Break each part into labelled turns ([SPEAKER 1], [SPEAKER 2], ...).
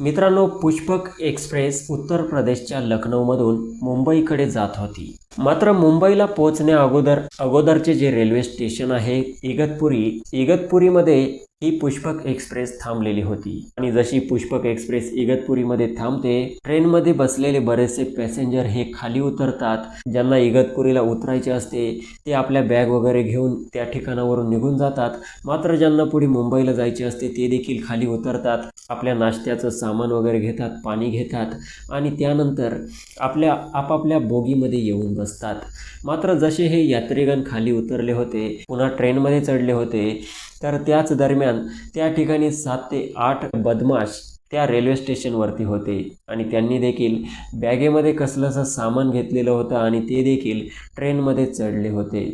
[SPEAKER 1] मित्रांनो पुष्पक एक्सप्रेस उत्तर प्रदेशच्या लखनौमधून मुंबईकडे जात होती. मात्र मुंबईला पोहोचण्या अगोदर अगोदरचे जे रेल्वे स्टेशन आहे इगतपुरी इगतपुरीमध्ये ही पुष्पक एक्सप्रेस थांबलेली होती. आणि जशी पुष्पक एक्सप्रेस इगतपुरीमध्ये थांबते ट्रेनमध्ये बसलेले बरेचसे पॅसेंजर हे खाली उतरतात. ज्यांना इगतपुरीला उतरायचे असते ते आपल्या बॅग वगैरे घेऊन त्या ठिकाणावरून निघून जातात. मात्र ज्यांना पुढे मुंबईला जायचे असते ते देखील खाली उतरतात. आपल्या नाश्त्याचं सामान वगैरे घेतात पाणी घेतात. आणि त्यानंतर आपल्या आपापल्या बोगीमध्ये येऊन बसतात. मात्र जसे हे यात्रीगण खाली उतरले होते पुन्हा ट्रेनमध्ये चढले होते तर त्याच दरम्यान त्या ठिकाणी सात ते आठ बदमाश त्या रेल्वे स्टेशनवरती होते. आणि त्यांनी देखील बॅगेमध्ये कसलंसं सामान घेतलेलं होतं आणि ते देखील ट्रेनमध्ये चढले होते.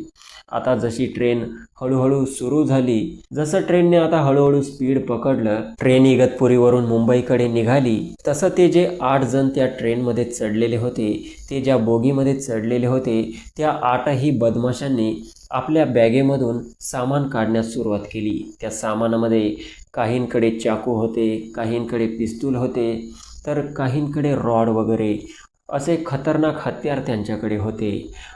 [SPEAKER 1] आता जशी ट्रेन हळूहळू सुरू झाली जसं ट्रेनने आता हळूहळू स्पीड पकडलं ट्रेन इगतपुरीवरून मुंबईकडे निघाली तसं ते जे आठ जण त्या ट्रेनमध्ये चढलेले होते ते ज्या बोगीमध्ये चढलेले होते त्या आठही बदमाशांनी आपल्या बॅगेमधून सामान काढण्यास सुरुवात केली. त्या सामानामध्ये काहींकडे चाकू होते काहींकडे पिस्तूल होते तर काहींकडे रॉड वगैरे. असे खतरनाक हत्यार त्यांच्याकडे होते.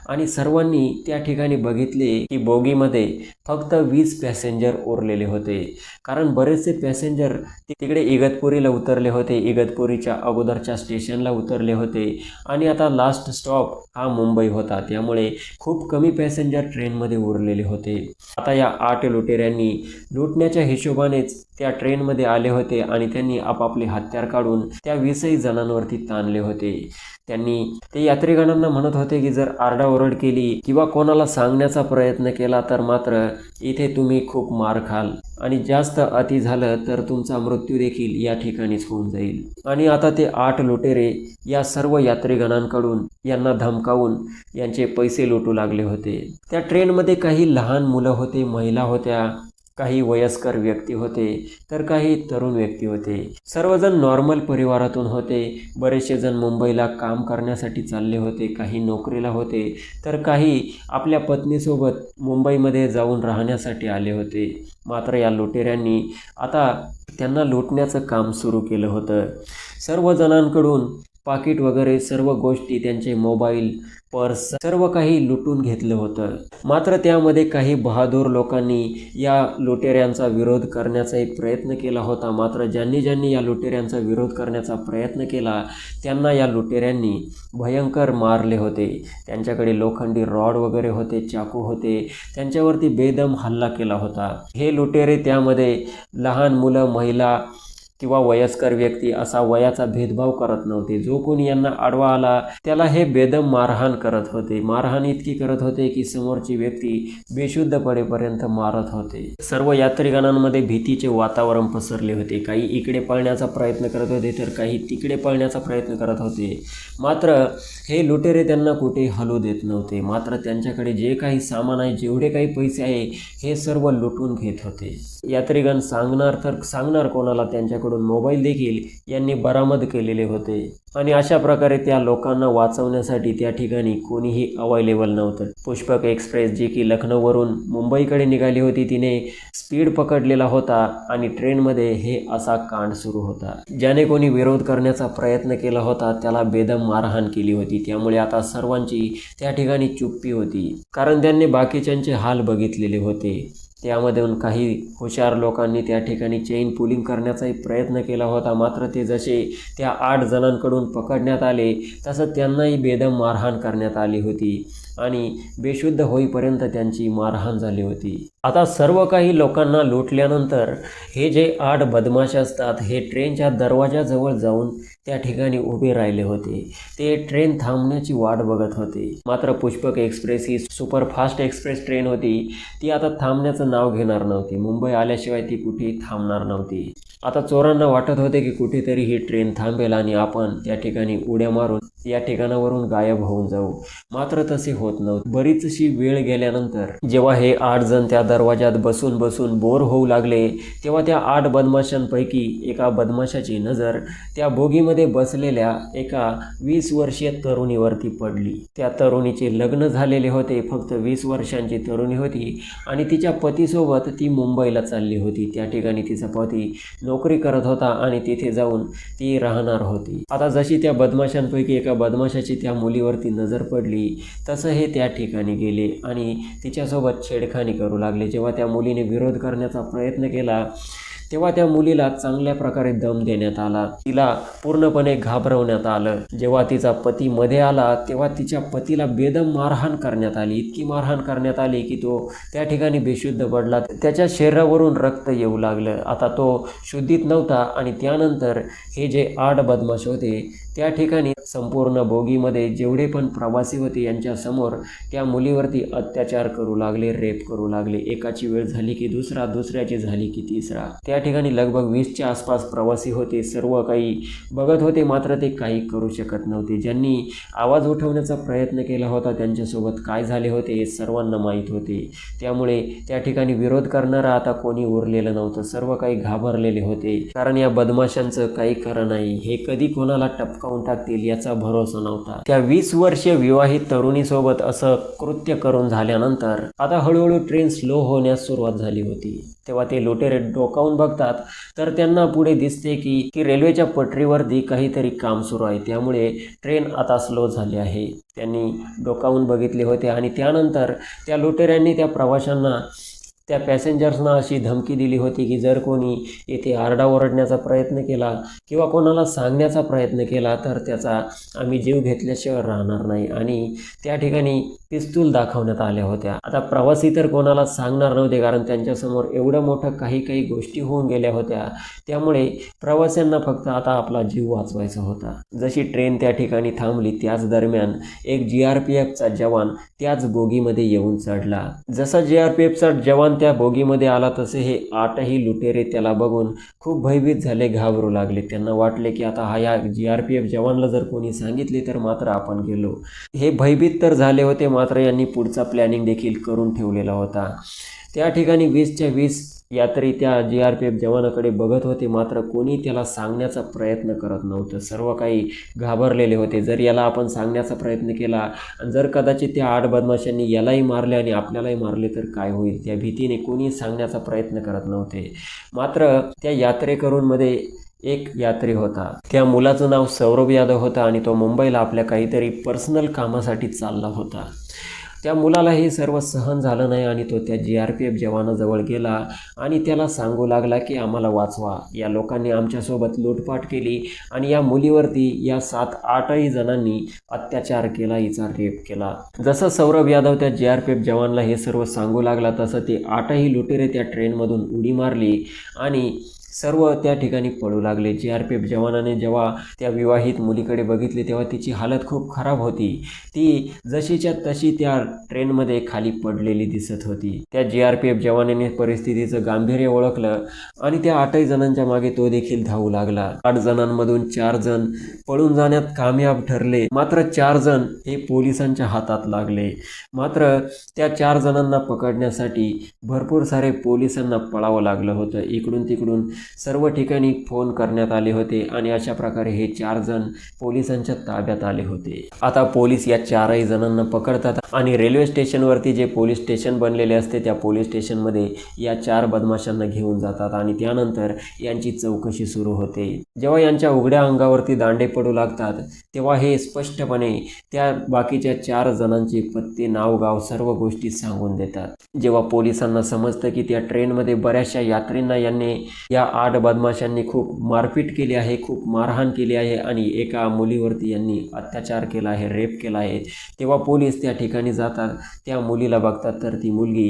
[SPEAKER 1] आणि सर्वांनी त्या ठिकाणी बघितले की बोगीमध्ये फक्त वीस पॅसेंजर उरलेले होते. कारण बरेचसे पॅसेंजर तिकडे इगतपुरीला उतरले होते. इगतपुरीच्या अगोदरच्या स्टेशनला उतरले होते. आणि आता लास्ट स्टॉप हा मुंबई होता. त्यामुळे खूप कमी पॅसेंजर ट्रेनमध्ये उरलेले होते. आता या आठ लुटेऱ्यांनी लुटण्याच्या हिशोबानेच त्या ट्रेनमध्ये आले होते आणि त्यांनी आपापले हत्यार काढून त्या वीसही जणांवरती ताणले होते. त्यांनी ते यात्रीगणांना म्हणत होते की जर आरडाओरड केली किंवा कोणाला सांगण्याचा प्रयत्न केला तर मात्र इथे तुम्ही खूप मार खाल आणि जास्त अति झालं तर तुमचा मृत्यू देखील या ठिकाणीच होऊन जाईल. आणि आता ते आठ लुटेरे या सर्व यात्रीगणांकडून यांना धमकावून यांचे पैसे लुटू लागले होते. त्या ट्रेनमध्ये काही लहान मुलं होते महिला होत्या. काही वयस्कर व्यक्ती होते तर काही तरुण व्यक्ती होते. सर्वजण नॉर्मल परिवारातून होते. बरेचसे जण मुंबईला काम करण्यासाठी चालले होते काही नोकरीला होते तर काही आपल्या पत्नीसोबत मुंबईमध्ये जाऊन राहण्यासाठी आले होते. मात्र या लुटेऱ्यांनी आता त्यांना लुटण्याचं काम सुरू केलं होतं. सर्व जणांकडून पाकिट वगैरे सर्व गोष्टी त्यांचे मोबाईल पर्स सर्व काही लुटून घेतलं होतं. मात्र त्यामध्ये काही बहादूर लोकांनी या लुटेऱ्यांचा विरोध करण्याचा एक प्रयत्न केला होता. मात्र ज्यांनी ज्यांनी या लुटेऱ्यांचा विरोध करण्याचा प्रयत्न केला त्यांना या लुटेऱ्यांनी भयंकर मारले होते. त्यांच्याकडे लोखंडी रॉड वगैरे होते चाकू होते. त्यांच्यावरती बेदम हल्ला केला होता. हे लुटेरे त्यामध्ये लहान मुलं महिला किंवा वयस्कर व्यक्ती असा वयाचा भेदभाव करत नव्हते. जो कोणी यांना आडवा आला त्याला हे बेदम मारहाण करत होते. मारहाण इतकी करत होते की समोरची व्यक्ती बेशुद्ध पडेपर्यंत मारत होते. सर्व यात्रीगणांमध्ये भीतीचे वातावरण पसरले होते. काही इकडे पळण्याचा प्रयत्न करत होते तर काही तिकडे पळण्याचा प्रयत्न करत होते. मात्र हे लुटेरे त्यांना कुठे हलू देत नव्हते. मात्र त्यांच्याकडे जे काही सामान आहे जेवढे काही पैसे आहे हे सर्व लुटून घेत होते. यात्रीगण सांगणार तर सांगणार कोणाला? त्यांच्याकडून मोबाईल देखील यांनी बरामद केलेले होते. आणि अशा प्रकारे त्या लोकांना वाचवण्यासाठी त्या ठिकाणी कोणीही अवेलेबल नव्हतं. पुष्पक एक्सप्रेस जी की लखनौवरून मुंबईकडे निघाली होती तिने स्पीड पकडलेला होता आणि ट्रेनमध्ये हे असा कांड सुरू होता. ज्याने कोणी विरोध करण्याचा प्रयत्न केला होता त्याला बेदम मारहाण केली होती. त्यामुळे आता सर्वांची त्या ठिकाणी चुप्पी होती. कारण त्यांनी बाकीच्यांचे हाल बघितलेले होते. त्यामधून काही हुशार लोकांनी त्या ठिकाणी चेन पुलिंग करण्याचाही प्रयत्न केला होता. मात्र ते जसे त्या आठ जणांकडून पकडण्यात आले तसं त्यांनाही बेदम मारहाण करण्यात आली होती. आणि बेशुद्ध होईपर्यंत त्यांची मारहाण झाली होती. आता सर्व काही लोकांना लुटल्यानंतर हे जे आठ बदमाश असतात हे ट्रेनच्या दरवाजाजवळ जाऊन त्या ठिकाणी उभे राहिले होते. ते ट्रेन थांबण्याची वाट बघत होते. मात्र पुष्पक एक्सप्रेस ही सुपरफास्ट एक्सप्रेस ट्रेन होती. ती आता थांबण्याचं नाव घेणार नव्हती. मुंबई आल्याशिवाय ती कुठेही थांबणार नव्हती. आता चोरांना वाटत होते की कुठेतरी ही ट्रेन थांबेल आणि आपण त्या ठिकाणी उड्या मारून या ठिकाणावरून गायब होऊन जाऊ. मात्र तसे होत नव्हते. बरीचशी वेळ गेल्यानंतर जेव्हा हे आठ जण त्या दरवाजात बसून बसून बोर होऊ लागले तेव्हा त्या आठ बदमाशांपैकी एका बदमाशाची नजर त्या बोगीमध्ये बसलेल्या एका वीस वर्षीय तरुणीवरती पडली. त्या तरुणीचे लग्न झालेले होते फक्त वीस वर्षांची तरुणी होती आणि तिच्या पतीसोबत ती मुंबईला चालली होती. त्या ठिकाणी तिचा पती नोकरी करत होता आणि तिथे जाऊन ती राहणार होती. आता जशी त्या बदमाशांपैकी एका बदमाशाची त्या मुलीवरती नजर पडली. तसं हे त्या ठिकाणी गेले आणि तिच्यासोबत छेडखानी करू लागले. जेव्हा त्या मुलीने विरोध करण्याचा प्रयत्न केला तेव्हा त्या मुलीला चांगल्या प्रकारे दम देण्यात आला. तिला पूर्णपणे घाबरवण्यात आलं. जेव्हा तिचा पती मध्ये आला तेव्हा तिच्या पतीला बेदम मारहाण करण्यात आली. इतकी मारहाण करण्यात आली की तो त्या ठिकाणी बेशुद्ध पडला. त्याच्या शरीरावरून रक्त येऊ लागलं. आता तो शुद्धीत नव्हता आणि त्यानंतर हे जे आठ बदमाश होते त्या ठिकाणी संपूर्ण बोगीमध्ये जेवढे पण प्रवासी होते यांच्यासमोर त्या मुलीवरती अत्याचार करू लागले रेप करू लागले. एकाची वेळ झाली की दुसरा दुसऱ्याची झाली की तिसरा. त्या ठिकाणी लगभग वीसच्या आसपास प्रवासी होते सर्व काही बघत होते मात्र ते काही करू शकत नव्हते. ज्यांनी आवाज उठवण्याचा प्रयत्न केला होता त्यांच्यासोबत काय झाले होते हे सर्वांना माहीत होते. त्यामुळे त्या ठिकाणी विरोध करणारा आता कोणी उरलेलं नव्हतं. सर्व काही घाबरलेले होते. कारण या बदमाशांचं काही खरं नाही. हे कधी कोणाला टपकावून टाकतील याचा भरोसा नव्हता. त्या वीस वर्षीय विवाहित तरुणीसोबत असं कृत्य करून झाल्यानंतर आता हळूहळू ट्रेन स्लो होण्यास सुरुवात झाली होती. तेव्हा ते लुटेरे डोकावून बघतात तर त्यांना पुढे दिसते की की रेल्वेच्या पटरीवरती काहीतरी काम सुरू आहे. त्यामुळे ट्रेन आता स्लो झाली आहे. त्यांनी डोकावून बघितले होते आणि त्यानंतर त्या लुटेऱ्यांनी त्या प्रवाशांना त्या पॅसेंजर्सना अशी धमकी दिली होती की जर कोणी येथे आरडाओरडण्याचा प्रयत्न केला किंवा कोणाला सांगण्याचा प्रयत्न केला तर त्याचा आम्ही जीव घेतल्याशिवाय राहणार नाही. आणि त्या ठिकाणी पिस्तूल दाखवण्यात आल्या होत्या. आता प्रवासी तर कोणाला सांगणार नव्हते कारण त्यांच्यासमोर एवढं मोठं काही काही गोष्टी होऊन गेल्या होत्या. त्यामुळे प्रवाशांना फक्त आता आपला जीव वाचवायचा होता. जशी ट्रेन त्या ठिकाणी थांबली त्याच दरम्यान एक जी आर पी एफचा जवान त्याच बोगीमध्ये येऊन चढला. जसा जी आर पी एफचा जवान त्या बोगीमध्ये आला तसे हे आठही लुटेरे त्याला बघून खूप भयभीत झाले घाबरू लागले. त्यांना वाटले की आता हा या जी आर पी एफ जवानला जर कोणी सांगितले तर मात्र आपण गेलो. हे भयभीत तर झाले होते मात्र यांनी पुढचा प्लॅनिंग देखील करून ठेवलेला होता. त्या ठिकाणी वीसच्या वीस यात्री त्या जी आर पी एफ जवानाकडे बघत होते. मात्र कोणी त्याला सांगण्याचा प्रयत्न करत नव्हतं. सर्व काही घाबरलेले होते. जर याला आपण सांगण्याचा प्रयत्न केला आणि जर कदाचित त्या आठ बदमाशांनी यालाही मारले आणि आपल्यालाही मारले तर काय होईल? त्या भीतीने कोणी सांगण्याचा प्रयत्न करत नव्हते. मात्र त्या यात्रेकरूंमध्ये एक यात्री होता. त्या मुलाचं नाव सौरभ यादव होता आणि तो मुंबईला आपल्या काहीतरी पर्सनल कामासाठी चालला होता. त्या मुलाला हे सर्व सहन झालं नाही आणि तो त्या जी आर पी एफ जवानाजवळ गेला आणि त्याला सांगू लागला की आम्हाला वाचवा. या लोकांनी आमच्यासोबत लूटपाट केली आणि या मुलीवरती या सात आठही जणांनी अत्याचार केला हिचा रेप केला. जसं सौरभ यादव त्या जी आर पी एफ जवानला हे सर्व सांगू लागला तसं ते आठही लुटेरे त्या ट्रेनमधून उडी मारली आणि सर्व त्या ठिकाणी पळू लागले. जी आर पी एफ जवानाने जेव्हा त्या विवाहित मुलीकडे बघितले तेव्हा तिची हालत खूप खराब होती. ती जशीच्या तशी त्या ट्रेनमध्ये खाली पडलेली दिसत होती. त्या जी आर पी एफ जवानाने परिस्थितीचं गांभीर्य ओळखलं आणि त्या आठही जणांच्या मागे तो देखील धावू लागला. आठ जणांमधून चार जण पळून जाण्यात कामयाब ठरले. मात्र चार जण हे पोलिसांच्या हातात लागले. मात्र त्या चार जणांना पकडण्यासाठी भरपूर सारे पोलिसांना पळावं लागलं होतं. इकडून तिकडून सर्व ठिकाणी फोन करण्यात आले होते आणि अशा प्रकारे हे चार जण पोलिसांच्या ताब्यात आले होते. आता पोलीस या चारही जणांना पकडतात आणि रेल्वे स्टेशनवरती जे पोलीस स्टेशन बनलेले असते त्या पोलीस स्टेशनमध्ये या चार बदमाशांना घेऊन जातात आणि त्यानंतर यांची चौकशी सुरू होते. जेव्हा यांच्या उघड्या अंगावरती दांडे पडू लागतात तेव्हा हे स्पष्टपणे त्या बाकीच्या चार जणांचे पत्ते नाव गाव सर्व गोष्टी सांगून देतात. जेव्हा पोलिसांना समजतं की त्या ट्रेनमध्ये बऱ्याचशा यात्रींना यांनी या आठ बदमाशांनी खूप मारपीट केली आहे खूप मारहाण केली आहे आणि एका मुलीवरती यांनी अत्याचार केला आहे रेप केला आहे. तेव्हा पोलीस त्या ठिकाणी जातात त्या मुलीला बघतात. तर ती मुलगी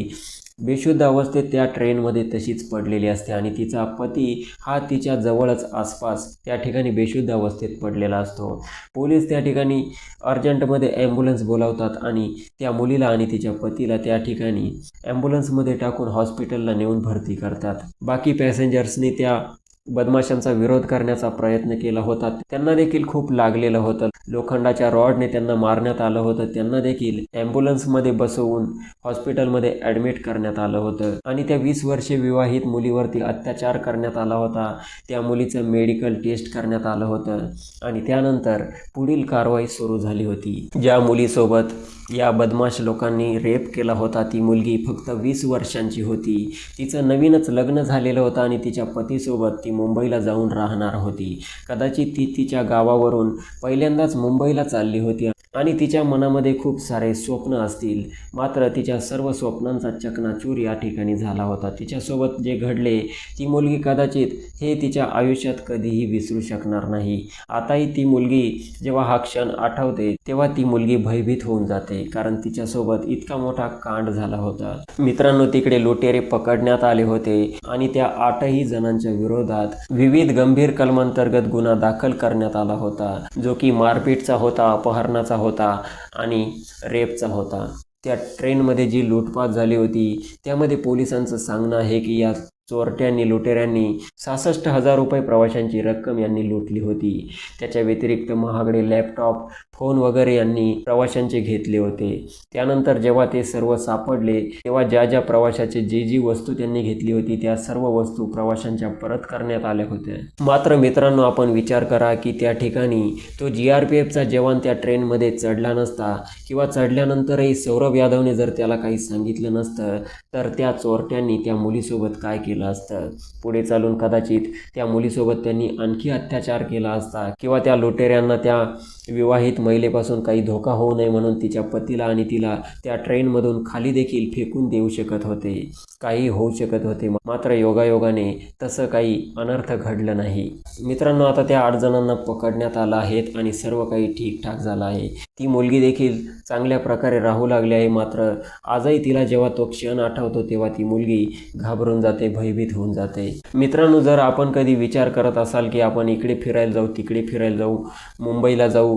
[SPEAKER 1] बेशुद्ध अवस्थेत त्या ट्रेनमध्ये तशीच पडलेली असते आणि तिचा पती हा तिच्या जवळच आसपास त्या ठिकाणी बेशुद्ध अवस्थेत पडलेला असतो. पोलीस त्या ठिकाणी अर्जंटमध्ये ॲम्ब्युलन्स बोलावतात आणि त्या मुलीला आणि तिच्या पतीला त्या ठिकाणी ॲम्ब्युलन्समध्ये टाकून हॉस्पिटलला नेऊन भरती करतात. बाकी पॅसेंजर्सनी त्या बदमाशांचा विरोध करण्याचा प्रयत्न केला होता. त्यांना देखील खूप लागलेलं होतं. लोखंडाच्या रॉडने त्यांना मारण्यात आलं होतं. त्यांना देखील ॲम्ब्युलन्समध्ये बसवून हॉस्पिटलमध्ये ॲडमिट करण्यात आलं होतं. आणि त्या वीस वर्षे विवाहित मुलीवरती अत्याचार करण्यात आला होता. त्या मुलीचं मेडिकल टेस्ट करण्यात आलं होतं. आणि त्यानंतर पुढील कारवाई सुरू झाली होती. ज्या मुलीसोबत या बदमाश लोकांनी रेप केला होता ती मुलगी फक्त वीस वर्षांची होती. तिचं नवीनच लग्न झालेलं होतं आणि तिच्या पतीसोबत ती मुंबईला जाऊन राहणार होती. कदाचित ती तिच्या गावावरून पहिल्यांदाच मुंबईला चालली होती. आणि तिच्या मनामध्ये खूप सारे स्वप्न असतील. मात्र तिच्या सर्व स्वप्नांचा चकनाचूर या ठिकाणी झाला होता. तिच्यासोबत जे घडले ती मुलगी कदाचित हे तिच्या आयुष्यात कधीही विसरू शकणार नाही. आताही ती मुलगी जेव्हा हा क्षण आठवते तेव्हा ती मुलगी भयभीत होऊन जाते कारण तिच्यासोबत इतका मोठा कांड झाला होता. मित्रांनो तिकडे लुटेरे पकडण्यात आले होते आणि त्या आठही जणांच्या विरोधात विविध गंभीर कलमांतर्गत गुन्हा दाखल करण्यात आला होता जो की मारपीटचा होता अपहरणाचा होता आणि रेपचा होता. त्या ट्रेनमध्ये जी लूटपाट झाली होती त्यामध्ये पोलिसांचं सांगणं आहे की या चोरट्यांनी लुटेऱ्यांनी सहासष्ट हजार रुपये प्रवाशांची रक्कम यांनी लुटली होती. त्याच्या व्यतिरिक्त महागडे लॅपटॉप फोन वगैरे यांनी प्रवाशांचे घेतले होते. त्यानंतर जेव्हा ते सर्व सापडले तेव्हा ज्या ज्या प्रवाशाचे जी जी वस्तू त्यांनी घेतली होती त्या सर्व वस्तू प्रवाशांच्या परत करण्यात आल्या होत्या. मात्र मित्रांनो आपण विचार करा की त्या ठिकाणी तो जी आर पी एफचा जवान त्या ट्रेनमध्ये चढला नसता किंवा चढल्यानंतरही सौरभ यादवने जर त्याला काही सांगितलं नसतं तर त्या चोरट्यांनी त्या मुलीसोबत काय केलं? केलं असतं. पुढे चालून कदाचित त्या मुलीसोबत त्यांनी आणखी अत्याचार केला असता किंवा त्या लुटेऱ्यांना त्या विवाहित महिलेपासून काही धोका होऊ नये म्हणून तिच्या पतीला आणि तिला त्या ट्रेनमधून खाली देखील फेकून देऊ शकत होते. काही होऊ शकत होते. मात्र योगायोगाने तसं काही अनर्थ घडलं नाही. मित्रांनो आता त्या आठ जणांना पकडण्यात आलं आहेत आणि सर्व काही ठीकठाक झालं आहे. ती मुलगी देखील चांगल्या प्रकारे राहू लागली आहे. मात्र आजही तिला जेव्हा तो क्षण आठवतो तेव्हा ती मुलगी घाबरून जाते भयभीत होऊन जाते. मित्रांनो जर आपण कधी विचार करत असाल की आपण इकडे फिरायला जाऊ तिकडे फिरायला जाऊ मुंबईला जाऊ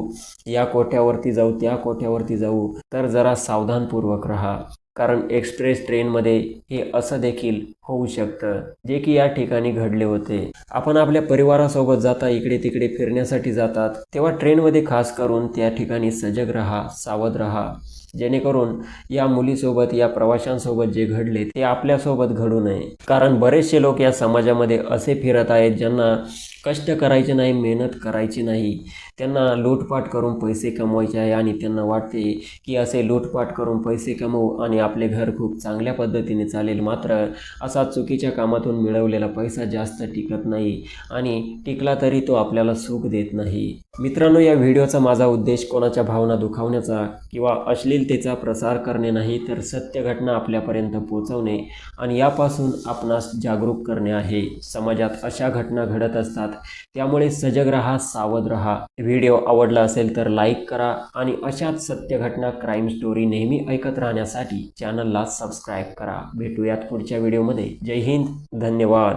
[SPEAKER 1] या कोठ्यावरती जाऊ त्या कोठ्यावरती जाऊ तर जरा सावधानपूर्वक राहा. कारण एक्सप्रेस ट्रेनमध्ये हे असं देखील होऊ शकतं जे की या ठिकाणी घडले होते. आपण आपल्या परिवारासोबत जाता इकडे तिकडे फिरण्यासाठी जातात तेव्हा ट्रेनमध्ये खास करून त्या ठिकाणी सजग राहा सावध राहा. जेणेकरून या मुलीसोबत या प्रवाशांसोबत जे घडले ते आपल्यासोबत घडू नये. कारण बरेचसे लोक या समाजामध्ये असे फिरत आहेत ज्यांना कष्ट करायचे नाही मेहनत करायची नाही. त्यांना लूटपाट करून पैसे कमवायचे आहे आणि त्यांना वाटते की असे लूटपाट करून पैसे कमवू आणि आपले घर खूप चांगल्या पद्धतीने चालेल. मात्र असा चुकीच्या कामातून मिळवलेला पैसा जास्त टिकत नाही आणि टिकला तरी तो आपल्याला सुख देत नाही. मित्रांनो या व्हिडिओचा माझा उद्देश कोणाच्या भावना दुखावण्याचा किंवा अश्लीलतेचा प्रसार करणे नाही तर सत्य घटना आपल्यापर्यंत पोहोचवणे आणि यापासून आपणास जागरूक करणे आहे. समाजात अशा घटना घडत असतात त्यामुळे सजग रहा सावध रहा. व्हिडिओ आवडला असेल तर लाईक करा आणि अशाच सत्य घटना क्राईम स्टोरी नेहमी ऐकत राहण्यासाठी चॅनलला सबस्क्राईब करा. भेटूयात पुढच्या व्हिडिओमध्ये जय हिंद. धन्यवाद.